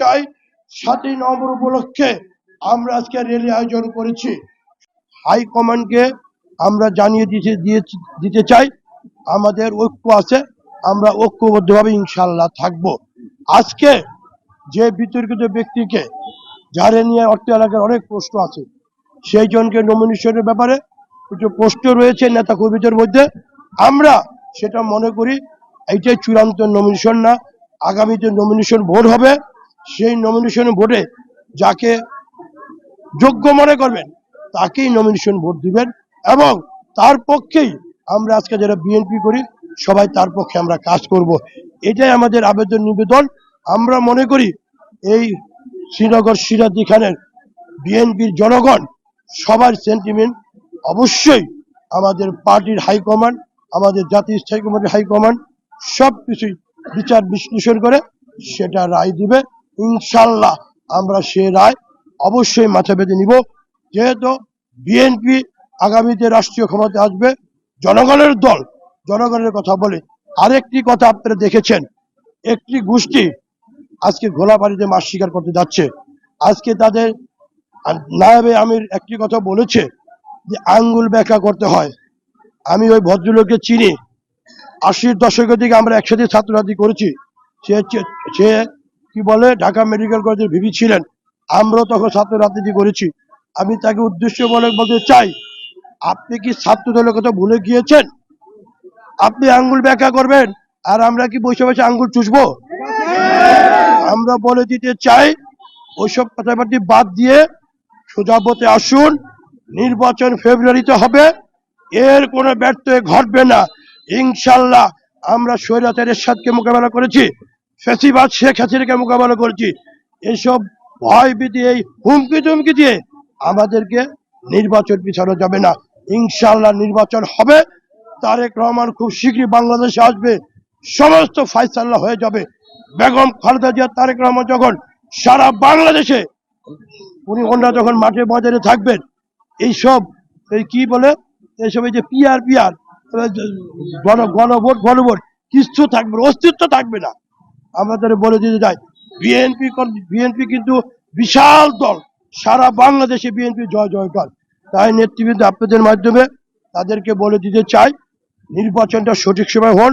চাই সাতই নভেম্বর উপলক্ষে আমরা আজকে র্যালি আয়োজন করেছি। হাইকমান্ডকে আমরা জানিয়ে দিতে দিতে চাই। আমাদের ঐক্য আছে, আমরা ঐক্যবদ্ধভাবে ইনশাল্লাহ থাকব। আজকে যে বিতর্কিত ব্যক্তিকে যারে নিয়ে অর্থ এলাকার অনেক প্রশ্ন আছে, সেই জনকে নমিনেশনের ব্যাপারে কিছু প্রশ্ন রয়েছে নেতা কর্মীদের মধ্যে। আমরা সেটা মনে করি, এইটাই চূড়ান্ত নমিনেশন না। আগামীতে নমিনেশন ভোট হবে, সেই নমিনেশন ভোটে যাকে যোগ্য মনে করবেন, তাকেই নমিনেশন ভোট দিবেন এবং তার পক্ষেই আমরা আজকে যারা বিএনপি করি, সবাই তার পক্ষে আমরা কাজ করব। এটাই আমাদের আবেদন নিবেদন। আমরা মনে করি এই শ্রীনগর সিরাজি খানের বিএনপির জনগণ সবার সেন্টিমেন্ট অবশ্যই আমাদের পার্টির হাইকমান্ড আমাদের জাতীয় স্থায়ী কমিটির হাইকমান্ড সব কিছুই বিচার বিশ্লেষণ করে সেটা রায় দিবে। ইনশাল্লাহ আমরা সে রায় অবশ্যই মাথা বেঁধে নিব। যেহেতু বিএনপি আগামীতে রাষ্ট্রীয় ক্ষমতা আসবে, জনগণের দল, জনগণের কথা বলে। আরেকটি কথা আপনারা দেখেছেন, একটি গোষ্ঠী আজকে ঘোলাবাড়িতে মাছ শিকার করতে যাচ্ছে। আজকে তাদের নায়াবে আমির একটি কথা বলেছে যে আঙ্গুল ব্যাখ্যা করতে হয়। আমি ওই ভদ্রলোককে চিনি আশির দশকের দিকে আমরা একসাথে ছাত্রছাত্রী করেছি। সে সে কি বলে, ঢাকা মেডিকেল কলেজের ভিবি ছিলেন। আমরাও তখন ছাত্র রাজনীতি করেছি। আমি তাকে উদ্দেশ্য বলে বলতে চাই, আপনি কি ছাত্র দলের কথা ভুলে গিয়েছেন? আপনি আঙ্গুল ব্যাখ্যা করবেন, আর আমরা কি বসে বসে আঙ্গুল চুষবো? আমরা বলে দিতে চাই, ওইসব কথাবার্তি বাদ দিয়ে সোজা পথে আসুন। নির্বাচন ফেব্রুয়ারিতে হবে। এর কোনো ব্যর্থ ঘটবে না। ইনশাল্লাহ আমরা স্বৈরাচারের সাথে মোকাবেলা করেছি, ফেসিবাদ শেখ হাসিনাকে মোকাবেলা করেছি। এসব ভয় ভীতি, এই হুমকি টুমকি দিয়ে আমাদেরকে নির্বাচন পিছানো যাবে না। ইনশাল্লাহ নির্বাচন হবে। তারেক রহমান খুব শীঘ্রই বাংলাদেশে আসবে। সমস্ত ফাইসাল্লাহ হয়ে যাবে। বেগম খালেদা জিয়া তারেক রহমান যখন সারা বাংলাদেশে উনি ওনারা যখন মাঠে বাজারে থাকবেন, এইসব, এই কি বলে? এইসব এই যে পিআর পিআর গণ গণভোট গণভোট। কিচ্ছু থাকবে না, অস্তিত্ব থাকবে না। আমাদের বলে দিতে চাই বিএনপি বিএনপি কিন্তু বিশাল দল। সারা বাংলাদেশে বিএনপি জয় জয়কার তাই নেতৃবৃন্দ আপনাদের মাধ্যমে তাদেরকে বলে দিতে চাই নির্বাচনটা সঠিক সময় হন